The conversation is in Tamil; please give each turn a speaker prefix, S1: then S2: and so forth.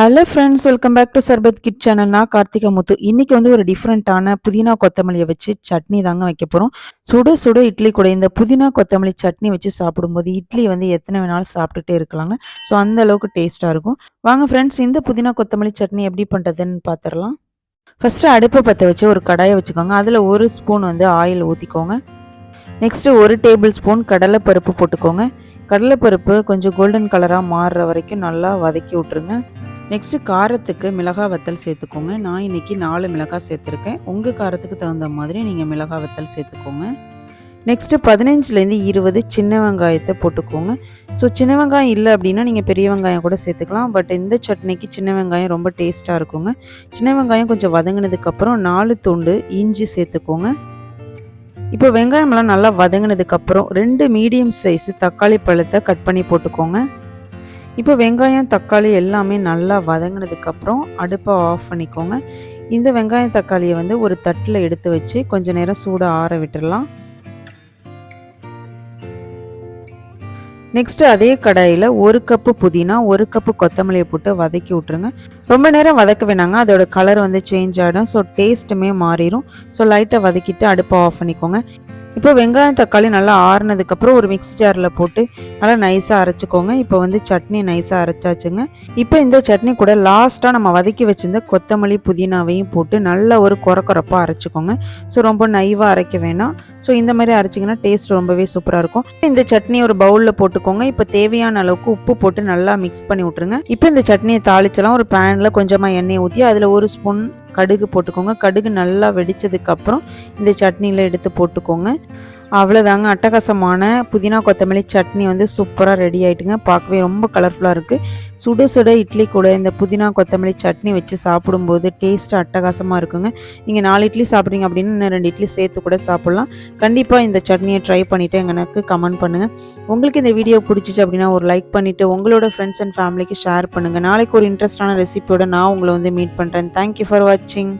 S1: Hello friends welcome back to Sarbath kid சேனல்னா Karthika Muthu. இன்னைக்கு வந்து ஒரு டிஃப்ரெண்ட்டான புதினா கொத்தமல்லியை வச்சு சட்னி தாங்க வைக்க போகிறோம் சுட சுட இட்லி கூட இந்த புதினா கொத்தமல்லி சட்னி வச்சு சாப்பிடும்போது இட்லி வந்து எத்தனை வேணாலும் சாப்பிட்டுட்டே இருக்கலாங்க. ஸோ அந்த அளவுக்கு டேஸ்ட்டாக இருக்கும். வாங்க ஃப்ரெண்ட்ஸ் இந்த புதினா கொத்தமல்லி சட்னி எப்படி பண்ணுறதுன்னு பார்த்துடலாம் ஃபஸ்ட்டு அடுப்பை பற்ற வச்சு ஒரு கடாயை வச்சுக்கோங்க. அதில் ஒரு ஸ்பூன் வந்து ஆயில் ஊற்றிக்கோங்க நெக்ஸ்ட்டு ஒரு டேபிள் ஸ்பூன் கடலைப்பருப்பு போட்டுக்கோங்க. கடலைப்பருப்பு கொஞ்சம் கோல்டன் கலராக மாறுற வரைக்கும் நல்லா வதக்கி விட்ருங்க நெக்ஸ்ட்டு காரத்துக்கு மிளகா வத்தல் சேர்த்துக்கோங்க. நான் இன்னைக்கு நாலு மிளகாய் சேர்த்துருக்கேன். உங்கள் காரத்துக்கு தகுந்த மாதிரி நீங்கள் மிளகா வத்தல் சேர்த்துக்கோங்க. நெக்ஸ்ட்டு பதினஞ்சுலேருந்து இருபது சின்ன வெங்காயத்தை போட்டுக்கோங்க. ஸோ சின்ன வெங்காயம் இல்லை அப்படின்னா நீங்கள் பெரிய வெங்காயம் கூட சேர்த்துக்கலாம். பட் இந்த சட்னிக்கு சின்ன வெங்காயம் ரொம்ப டேஸ்ட்டாக இருக்குங்க. சின்ன வெங்காயம் கொஞ்சம் வதங்கினதுக்கப்புறம் நாலு துண்டு இஞ்சி சேர்த்துக்கோங்க. இப்போ வெங்காயம்லாம் நல்லா வதங்கினதுக்கப்புறம் ரெண்டு மீடியம் சைஸ் தக்காளி பழத்தை கட் பண்ணி போட்டுக்கோங்க. இப்போ வெங்காயம் தக்காளி எல்லாமே நல்லா வதங்கினதுக்கப்புறம் அடுப்பை ஆஃப் பண்ணிக்கோங்க. இந்த வெங்காயம் தக்காளியை வந்து ஒரு தட்டில் எடுத்து வச்சு கொஞ்ச நேரம் சூட ஆற விட்டுடலாம் நெக்ஸ்ட் அதே கடாயில் ஒரு கப்பு புதினா ஒரு கப்பு கொத்தமல்லியை போட்டு வதக்கி விட்ருங்க ரொம்ப நேரம் வதக்க வேணாங்க. அதோட கலர் வந்து சேஞ்ச் ஆகிடும் ஸோ டேஸ்ட்டுமே மாறிடும் ஸோ லைட்டாக வதக்கிட்டு அடுப்பை ஆஃப் பண்ணிக்கோங்க. இப்போ வெங்காயம் தக்காளி நல்லா ஆறுனதுக்கப்புறம் ஒரு மிக்ஸி ஜாரில் போட்டு நல்லா நைஸாக அரைச்சிக்கோங்க. இப்போ வந்து சட்னி நைஸாக அரைச்சாச்சுங்க. இப்போ இந்த சட்னி கூட லாஸ்ட்டாக நம்ம வதக்கி வச்சிருந்த கொத்தமல்லி புதினாவையும் போட்டு நல்லா ஒரு குறக்குறப்பாக அரைச்சிக்கோங்க. ஸோ ரொம்ப நைவாக அரைக்க வேணாம். ஸோ இந்த மாதிரி அரைச்சிங்கன்னா டேஸ்ட் ரொம்பவே சூப்பராக இருக்கும். இந்த சட்னி ஒரு பவுலில் போட்டுக்கோங்க. இப்போ தேவையான அளவுக்கு உப்பு போட்டு நல்லா மிக்ஸ் பண்ணி விட்ருங்க இப்போ இந்த சட்னியை தாளிச்சலாம். ஒரு பேனில் கொஞ்சமாக எண்ணெய் ஊற்றி அதில் ஒரு ஸ்பூன் கடுகு போட்டுக்கோங்க. கடுகு நல்லா வெடிச்சதுக்கப்புறம் இந்த சட்னியில் எடுத்து போட்டுக்கோங்க. அவ்வளோதாங்க அட்டகாசமான புதினா கொத்தமல்லி சட்னி வந்து சூப்பராக ரெடி ஆகிட்டுங்க பார்க்கவே ரொம்ப கலர்ஃபுல்லாக இருக்குது சுட சுட இட்லி கூட இந்த புதினா கொத்தமல்லி சட்னி வச்சு சாப்பிடும்போது டேஸ்ட் அட்டகாசமாக இருக்குங்க. நீங்கள் நாலு இட்லி சாப்பிட்றீங்க அப்படின்னு இன்னும் ரெண்டு இட்லி சேர்த்து கூட சாப்பிட்லாம். கண்டிப்பாக இந்த சட்னியை ட்ரை பண்ணிவிட்டு எனக்கு கமெண்ட் பண்ணுங்கள் உங்களுக்கு இந்த வீடியோ பிடிச்சிச்சு அப்படின்னா ஒரு லைக் பண்ணிவிட்டு உங்களோட ஃப்ரெண்ட்ஸ் அண்ட் ஃபேமிலிக்கு ஷேர் பண்ணுங்கள் நாளைக்கு ஒரு இன்ட்ரெஸ்டான ரெசிபியோட நான் உங்களை வந்து மீட் பண்ணுறேன் தேங்க்யூ ஃபார் வாட்சிங்